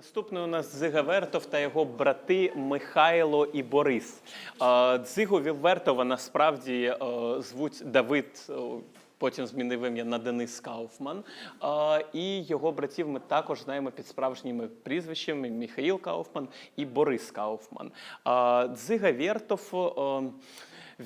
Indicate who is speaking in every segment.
Speaker 1: Наступний у нас Дзига Вертов та його брати Михайло і Борис. Дзигу Вертова насправді е, звуть Давид. е, Потім змінив ім'я на Денис Кауфман. І його братів ми також знаємо під справжніми прізвищами Михаїл Кауфман і Борис Кауфман. Дзига Вертов. е,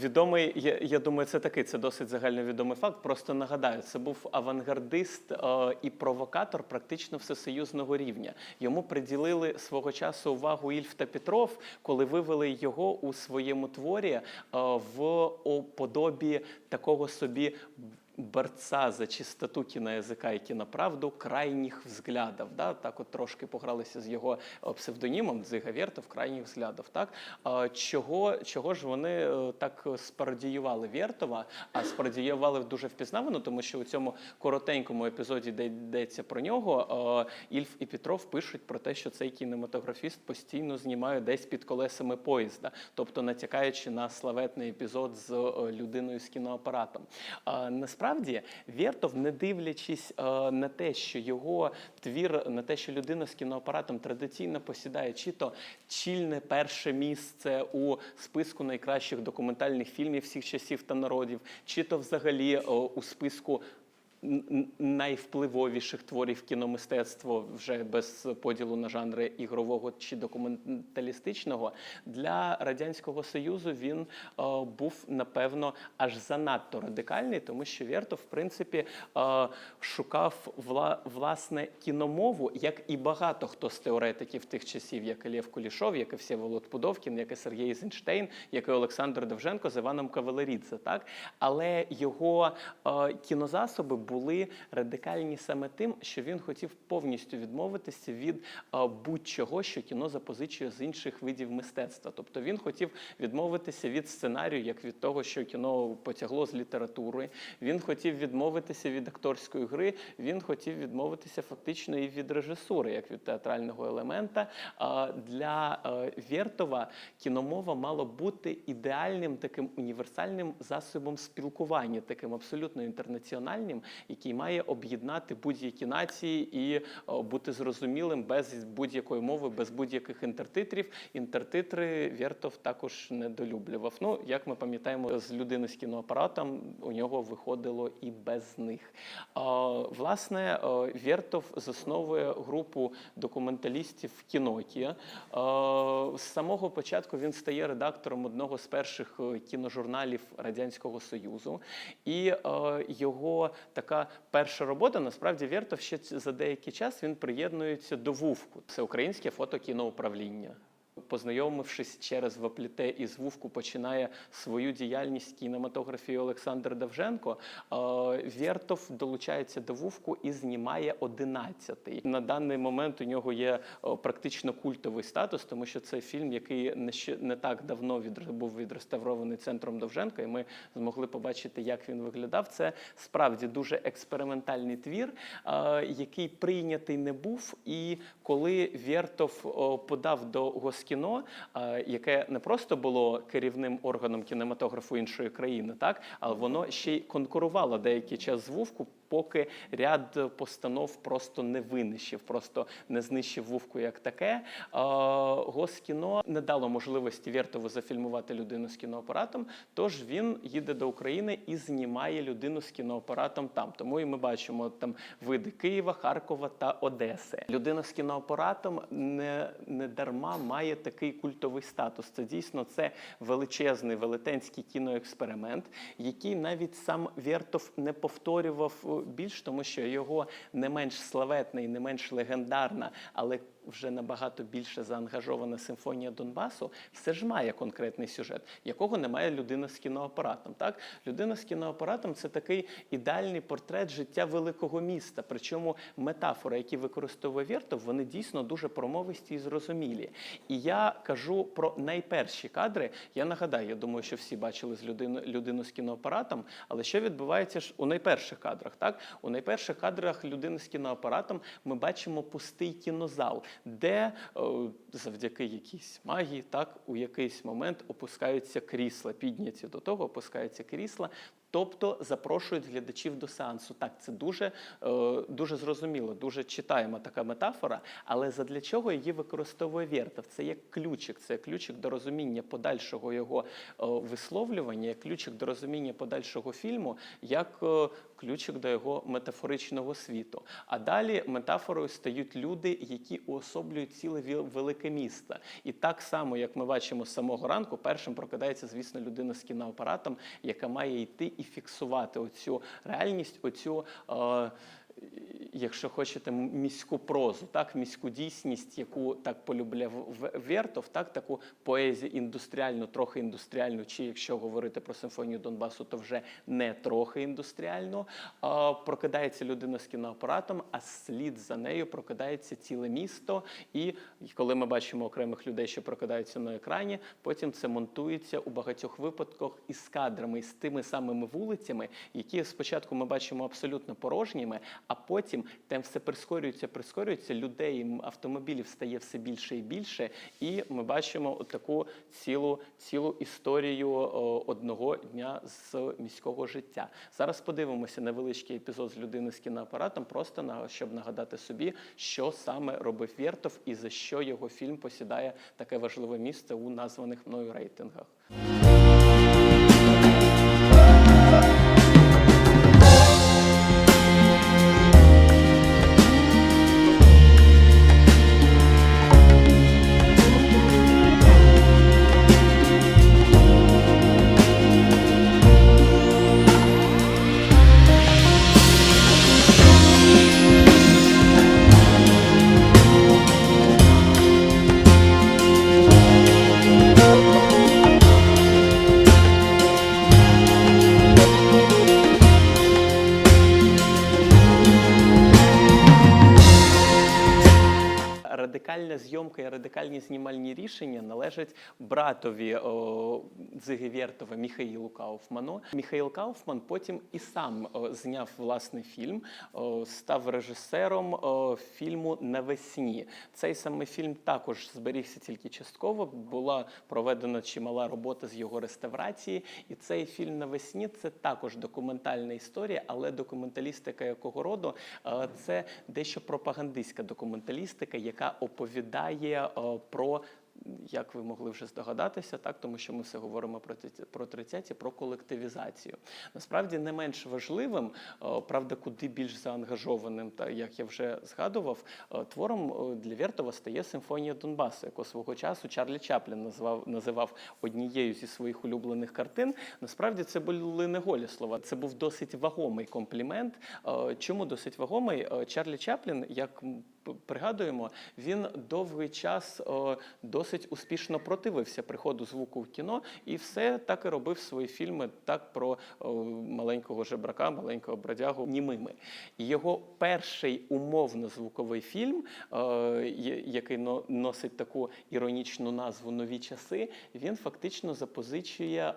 Speaker 1: Відомий, я, я думаю, це такий, це досить загальновідомий факт. Просто нагадаю, це був авангардист е, і провокатор практично всесоюзного рівня. Йому приділили свого часу увагу Ільф та Петров, коли вивели його у своєму творі е, в подобі такого собі. Борца за чистоту кіноязика і кіноправду крайніх взглядів. Да? Так от трошки погралися з його е, псевдонімом Дзига Вєртов, крайніх взглядів. Так? Чого, чого ж вони е, так спародіювали Вєртова, а спародіювали дуже впізнавано, тому що у цьому коротенькому епізоді, де йдеться про нього, е, Ільф і Петров пишуть про те, що цей кінематографіст постійно знімає десь під колесами поїзда, тобто натякаючи на славетний епізод з людиною з кіноапаратом. А, Насправді Вєртов, не дивлячись е, на те, що його твір, на те, що людина з кіноапаратом традиційно посідає чи то чільне перше місце у списку найкращих документальних фільмів всіх часів та народів, чи то взагалі е, у списку найвпливовіших творів кіномистецтва вже без поділу на жанри ігрового чи документалістичного для радянського союзу він е, був напевно аж занадто радикальний, тому що Вєртов, в принципі, е, шукав вла, власне кіномову, як і багато хто з теоретиків тих часів, як і Лев Кулішов, як і Всеволод Пудовкін, як і Сергій Ейзенштейн, як і Олександр Довженко з Іваном Кавалерідзе. Так? Але його е, кінозасоби були радикальні саме тим, що він хотів повністю відмовитися від е, будь-чого, що кіно запозичує з інших видів мистецтва. Тобто він хотів відмовитися від сценарію, як від того, що кіно потягло з літератури. Він хотів відмовитися від акторської гри. Він хотів відмовитися фактично і від режисури, як від театрального елемента. Для е, Вєртова кіномова мала бути ідеальним таким універсальним засобом спілкування, таким абсолютно інтернаціональним, який має об'єднати будь-які нації і е, бути зрозумілим без будь-якої мови, без будь-яких інтертитрів. Інтертитри Вєртов також недолюблював. Ну, як ми пам'ятаємо, з людини з кіноапаратом у нього виходило і без них. Власне, е, Вєртов засновує групу документалістів Кінокі. З самого початку він стає редактором одного з перших е, кіножурналів Радянського Союзу. І його така перша робота, насправді, Вєртов ще за деякий час він приєднується до ВУВКу. Це українське фотокіноуправління. Познайомившись через Вапліте із Вувку, починає свою діяльність кінематографії Олександр Давженко. Е, Вєртов долучається до Вувку і знімає 11-й. На даний момент у нього є е, практично культовий статус, тому що це фільм, який не ще не так давно був відреставрований центром Довженка, і ми змогли побачити, як він виглядав. Це справді дуже експериментальний твір, е, який прийнятий не був. І коли Вєртов подав до Госкіно, е, яке не просто було керівним органом кінематографу іншої країни, так але воно ще й конкурувало деякий час з Вувку, поки ряд постанов просто не винищив, просто не знищив Вувку як таке. Госкіно не дало можливості Вєртову зафільмувати людину з кіноапаратом, тож він їде до України і знімає людину з кіноапаратом там. Тому і ми бачимо там види Києва, Харкова та Одеси. Людина з кіноапаратом не, не дарма має такий культовий статус. Це дійсно це величезний велетенський кіноексперимент, який навіть сам Вєртов не повторював е, більш, тому що його не менш славетна і не менш легендарна, але вже набагато більше заангажована симфонія Донбасу, все ж має конкретний сюжет, якого немає людина з кіноапаратом. Так, людина з кіноапаратом це такий ідеальний портрет життя великого міста. Причому метафори, які використовує Вєртов, вони дійсно дуже промовисті і зрозумілі. І я кажу про найперші кадри. Я нагадаю, я думаю, що всі бачили з людину, людину з кіноапаратом. Але що відбувається ж у найперших кадрах? Так, у найперших кадрах людини з кіноапаратом ми бачимо пустий кінозал, де е, завдяки якійсь магії, так у якийсь момент опускаються крісла, підняті до того, опускаються крісла. Тобто запрошують глядачів до сеансу. Так, це дуже, е, дуже зрозуміло, дуже читаємо така метафора. Але задля чого її використовує Вєртов? Це як ключик, це ключик до розуміння подальшого його е, висловлювання, як ключик до розуміння подальшого фільму, як е, ключик до його метафоричного світу. А далі метафорою стають люди, які уособлюють ціле велике місто. І так само, як ми бачимо з самого ранку, першим прокидається, звісно, людина з кіноапаратом, яка має йти і фіксувати оцю реальність, оцю. Е, Якщо хочете, міську прозу, так міську дійсність, яку так полюбляв Вертов, так таку поезію індустріальну, трохи індустріальну, чи якщо говорити про симфонію Донбасу, то вже не трохи індустріальну. А, прокидається людина з кіноапаратом, а слід за нею прокидається ціле місто. І коли ми бачимо окремих людей, що прокидаються на екрані, потім це монтується у багатьох випадках із кадрами, з тими самими вулицями, які спочатку ми бачимо абсолютно порожніми, а потім там все прискорюється, прискорюється, людей, автомобілів стає все більше і більше, і ми бачимо таку цілу, цілу історію одного дня з міського життя. Зараз подивимося невеличкий епізод з людини з кіноапаратом, просто щоб нагадати собі, що саме робив Вєртов і за що його фільм посідає таке важливе місце у названих мною рейтингах. Радикальна зйомка і радикальні знімальні рішення належать братові о, Дзиги Вєртова Міхаїлу Кауфману. Міхаїл Кауфман потім і сам зняв власний фільм, став режисером фільму Навесні. Цей самий фільм також зберігся тільки частково. Була проведена чимала робота з його реставрації. І цей фільм Навесні це також документальна історія, але документалістика якого роду Е, це дещо пропагандистська документалістика, яка оповідає е, про. Як ви могли вже здогадатися, так тому що ми все говоримо про про 30 про колективізацію. Насправді не менш важливим, е, правда, куди більш заангажованим, та як я вже згадував, е, твором для Вєртова стає симфонія Донбасу, яку свого часу Чарлі Чаплін називав називав однією зі своїх улюблених картин. Насправді це були не голі слова. Це був досить вагомий комплімент. Чому досить вагомий? Чарлі Чаплін, як пригадуємо, він довгий час досить успішно противився приходу звуку в кіно, і все так і робив свої фільми так про маленького жебрака, маленького бродягу німими. Його перший умовно звуковий фільм, який но- носить таку іронічну назву Нові часи, він фактично запозичує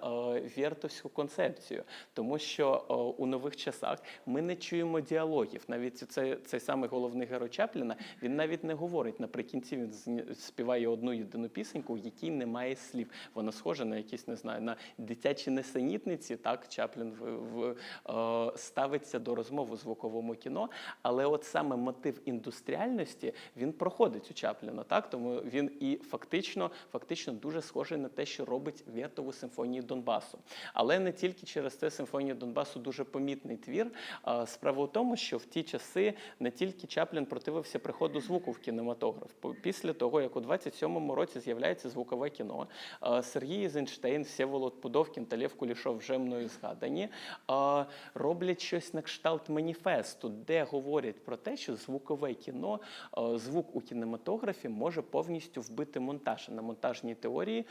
Speaker 1: вєртовську концепцію, тому що у нових часах ми не чуємо діалогів. Навіть цей, цей самий головний герой Чапліна, він навіть не говорить. Наприкінці він співає одну єдину пісеньку, в якій немає слів. Вона схожа на якісь, не знаю, на дитячі несенітниці. Так, Чаплін в, в, е, ставиться до розмови у звуковому кіно. Але от саме мотив індустріальності він проходить у Чапліна. Так, тому він і фактично, фактично дуже схожий на те, що робить Вєртову симфонії Донбасу. Але не тільки через це симфонія Донбасу дуже помітний твір. Справа в тому, що в ті часи не тільки Чаплін противився приходу звуку в кінематограф. Після того, як у 27-му році з'являється звукове кіно, Сергій Ізенштейн, Всеволод Пудовкін та Лев Кулішов вже мною згадані, роблять щось на кшталт маніфесту, де говорять про те, що звукове кіно, звук у кінематографі може повністю вбити монтаж. На монтажній теорії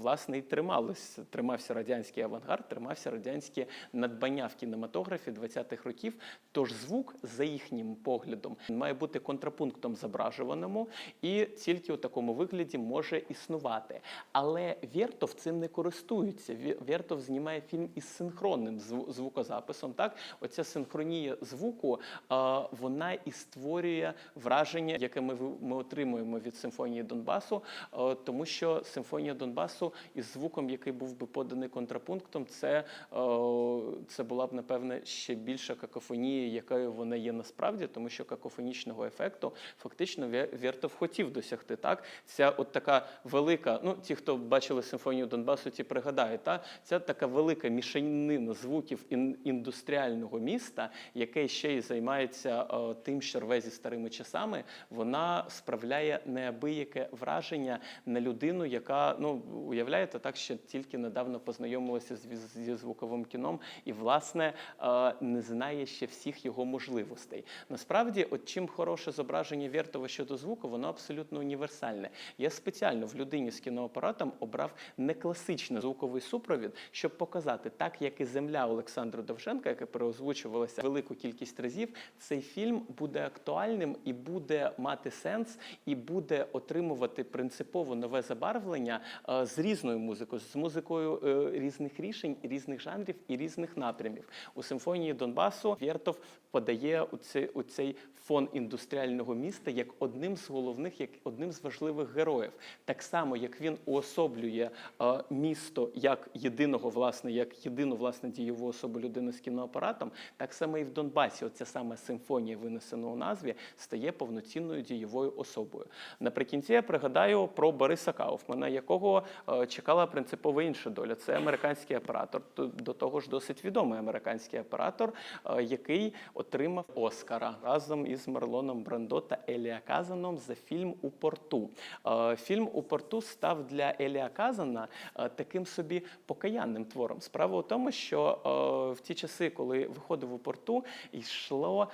Speaker 1: власне і трималось, тримався радянський авангард, тримався радянське надбання в кінематографі 20-х років. Тож звук, за їхнім поглядом, має має бути контрапунктом зображуваному і тільки у такому вигляді може існувати. Але Вєртов цим не користується. Вє- Вєртов знімає фільм із синхронним звукозаписом. Так, оця синхронія звуку вона і створює враження, яке ми, ми отримуємо від симфонії Донбасу, тому що симфонія Донбасу із звуком, який був би поданий контрапунктом, це, це була б напевне ще більша какофонія, якою вона є насправді, тому що какофонічного ефекту фактично Вєртов хотів досягти. Так, ця от така велика, ну ті, хто бачили симфонію Донбасу, ті пригадають, та ця така велика мішанина звуків індустріального міста, яке ще й займається е, тим, що рве зі старими часами, вона справляє неабияке враження на людину, яка ну уявляєте, так що тільки недавно познайомилася з, зі звуковим кіном і власне е, не знає ще всіх його можливостей. Насправді, от чим хороше зображення Вєртова щодо звуку, воно абсолютно універсальне. Я спеціально в людині з кіноапаратом обрав не класичний звуковий супровід, щоб показати, так як і земля Олександра Довженка, яка переозвучувалася велику кількість разів, цей фільм буде актуальним і буде мати сенс, і буде отримувати принципово нове забарвлення е, з різною музикою, з музикою е, різних рішень, різних жанрів і різних напрямів. У симфонії Донбасу Вєртов подає у цей, у цей фон індустріального міста як одним з головних, як одним з важливих героїв. Так само, як він уособлює е, місто як єдиного, власне, як єдину власне дієву особу людини з кіноапаратом, так само і в Донбасі. Оця саме симфонія, винесена у назві, стає повноцінною дієвою особою. Наприкінці я пригадаю про Бориса Кауфмана, якого е, чекала принципово інша доля. Це американський оператор, до того ж досить відомий американський оператор, е, який отримав Оскара разом із Марлоном Брандо та Елія Казаном за фільм у порту. Е, Фільм у порту став для Елія Казана е, таким собі покаянним твором. Справа у тому, що е, в ті часи, коли виходив у порту, йшло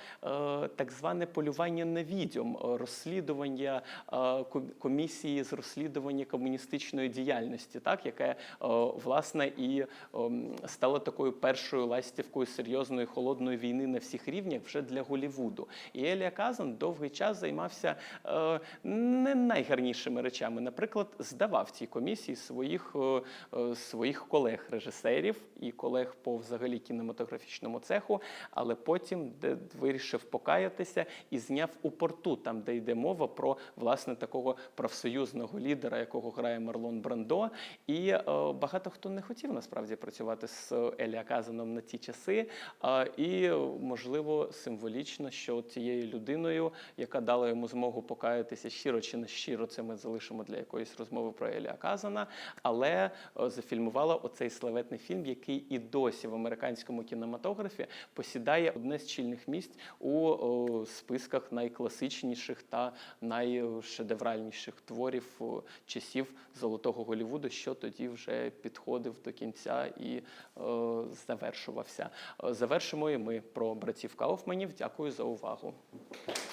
Speaker 1: так зване полювання на відьом, розслідування комісії з розслідування комуністичної діяльності, так яке власне і ем, стало такою першою ластівкою серйозної холодної війни на всіх рівнях вже для Голівуду. І Елія Казан довгий час займався е, не найгарнішими речами. Наприклад, здавав цій комісії своїх, е, е, своїх колег-режисерів і колег по взагалі кінематографічному цеху, але потім де вирішив покаятися і зняв у порту, там, де йде мова про власне такого профсоюзного лідера, якого грає Марлон Брандо. І е, багато хто не хотів насправді працювати з Елія Казаном на ті часи. Е, і можливо символічно, що цією людиною, яка дала йому змогу покаятися щиро чи не щиро, це ми залишимо для якоїсь розмови про Елія Казана, але е, зафільмувала оцей славетний фільм, який і досі в американському кінематографі посідає одне з чільних місць у списках найкласичніших та найшедевральніших творів часів золотого Голівуду, що тоді вже підходив до кінця і завершувався. Завершимо і ми про братів Кауфманів. Дякую за увагу. Thank you.